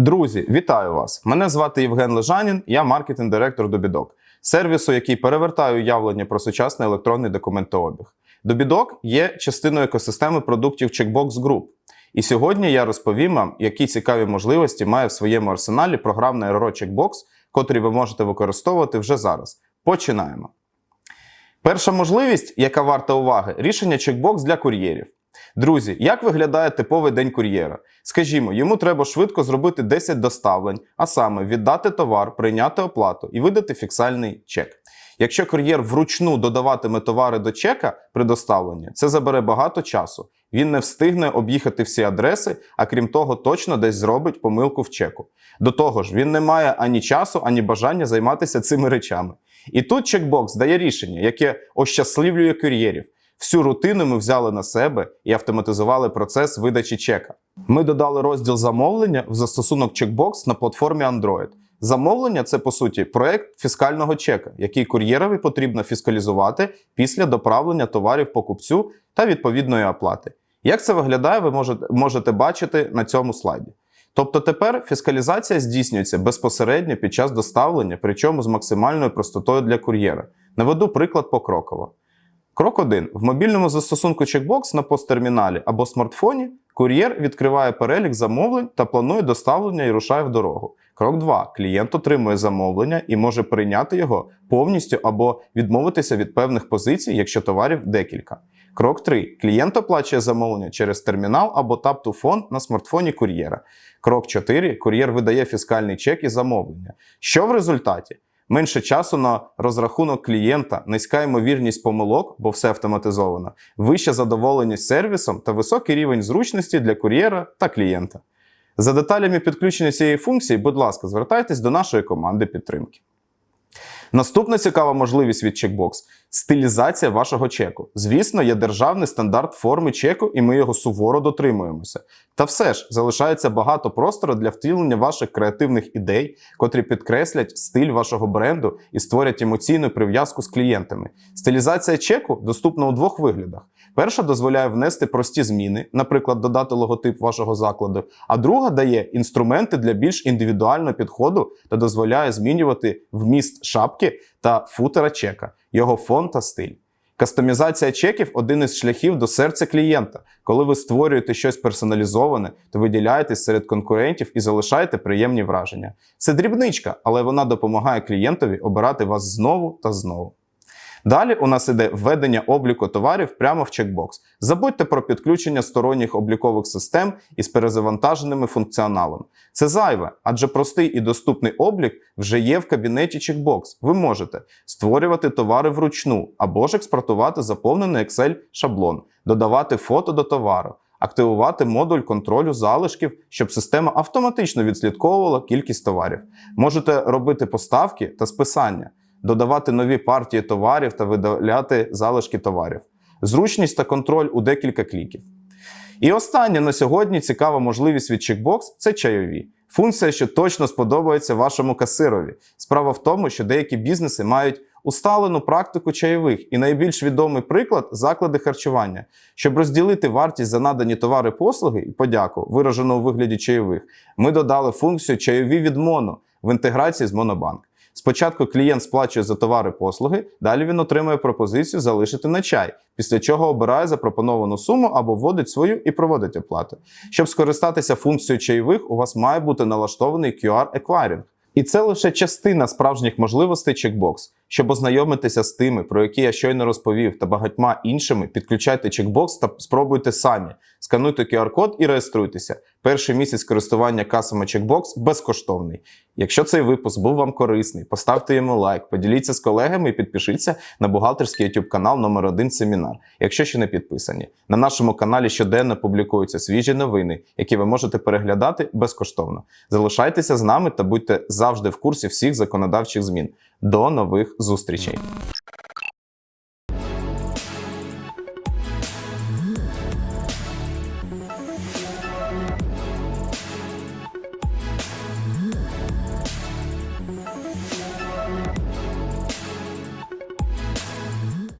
Друзі, вітаю вас! Мене звати Євген Лежанін, я маркетинг-директор Добідок, сервісу, який перевертає уявлення про сучасний електронний документообіг. Добідок є частиною екосистеми продуктів Checkbox Group. І сьогодні я розповім вам, які цікаві можливості має в своєму арсеналі програмна РРО Checkbox, котрі ви можете використовувати вже зараз. Починаємо. Перша можливість, яка варта уваги, рішення Checkbox для кур'єрів. Друзі, як виглядає типовий день кур'єра? Скажімо, йому треба швидко зробити 10 доставлень, а саме віддати товар, прийняти оплату і видати фіксальний чек. Якщо кур'єр вручну додаватиме товари до чека при доставленні, це забере багато часу. Він не встигне об'їхати всі адреси, а крім того, точно десь зробить помилку в чеку. До того ж, він не має ані часу, ані бажання займатися цими речами. І тут чекбокс дає рішення, яке ощасливлює кур'єрів. Всю рутину ми взяли на себе і автоматизували процес видачі чека. Ми додали розділ замовлення в застосунок Checkbox на платформі Android. Замовлення це по суті проект фіскального чека, який кур'єрові потрібно фіскалізувати після доправлення товарів покупцю та відповідної оплати. Як це виглядає, ви можете, можете бачити на цьому слайді. Тобто тепер фіскалізація здійснюється безпосередньо під час доставлення, причому з максимальною простотою для кур'єра. Наведу приклад покроково. Крок 1. В мобільному застосунку Checkbox на посттерміналі або смартфоні кур'єр відкриває перелік замовлень та планує доставлення і рушає в дорогу. Крок 2. Клієнт отримує замовлення і може прийняти його повністю або відмовитися від певних позицій, якщо товарів декілька. Крок 3. Клієнт оплачує замовлення через термінал або tap to phone на смартфоні кур'єра. Крок 4. Кур'єр видає фіскальний чек і замовлення. Що в результаті? Менше часу на розрахунок клієнта, низька ймовірність помилок, бо все автоматизовано, вища задоволеність сервісом та високий рівень зручності для кур'єра та клієнта. За деталями підключення цієї функції, будь ласка, звертайтесь до нашої команди підтримки. Наступна цікава можливість від Checkbox – стилізація вашого чеку. Звісно, є державний стандарт форми чеку, і ми його суворо дотримуємося. Та все ж залишається багато простору для втілення ваших креативних ідей, котрі підкреслять стиль вашого бренду і створять емоційну прив'язку з клієнтами. Стилізація чеку доступна у двох виглядах. Перша дозволяє внести прості зміни, наприклад, додати логотип вашого закладу, а друга дає інструменти для більш індивідуального підходу та дозволяє змінювати вміст шапки та футера чека, його фон та стиль. Кастомізація чеків один із шляхів до серця клієнта. Коли ви створюєте щось персоналізоване, то виділяєтесь серед конкурентів і залишаєте приємні враження. Це дрібничка, але вона допомагає клієнтові обирати вас знову та знову. Далі у нас іде введення обліку товарів прямо в чекбокс. Забудьте про підключення сторонніх облікових систем із перезавантаженими функціоналом. Це зайве, адже простий і доступний облік вже є в кабінеті чекбокс. Ви можете створювати товари вручну або ж експортувати заповнений Excel шаблон, додавати фото до товару. Активувати модуль контролю залишків, щоб система автоматично відслідковувала кількість товарів. Можете робити поставки та списання додавати нові партії товарів та видаляти залишки товарів, зручність та контроль у декілька кліків. І остання на сьогодні цікава можливість від Checkbox – це чайові. Функція, що точно сподобається вашому касирові. Справа в тому, що деякі бізнеси мають усталену практику чайових і найбільш відомий приклад заклади харчування. Щоб розділити вартість за надані товари послуги і подяку, виражену у вигляді чайових, ми додали функцію чайові від Моно в інтеграції з Монобанк. Спочатку клієнт сплачує за товари послуги, далі він отримує пропозицію залишити на чай, після чого обирає запропоновану суму або вводить свою і проводить оплату. Щоб скористатися функцією чайових, у вас має бути налаштований QR-еквайринг. І це лише частина справжніх можливостей Checkbox. Щоб ознайомитися з тими, про які я щойно розповів, та багатьма іншими, підключайте Checkbox та спробуйте самі. Скануйте QR-код і реєструйтеся. Перший місяць користування касами Checkbox безкоштовний. Якщо цей випуск був вам корисний, поставте йому лайк, поділіться з колегами і підпишіться на бухгалтерський YouTube канал номер 1 Семінар, якщо ще не підписані. На нашому каналі щоденно публікуються свіжі новини, які ви можете переглядати безкоштовно. Залишайтеся з нами та будьте завжди в курсі всіх законодавчих змін. До нових зустрічей!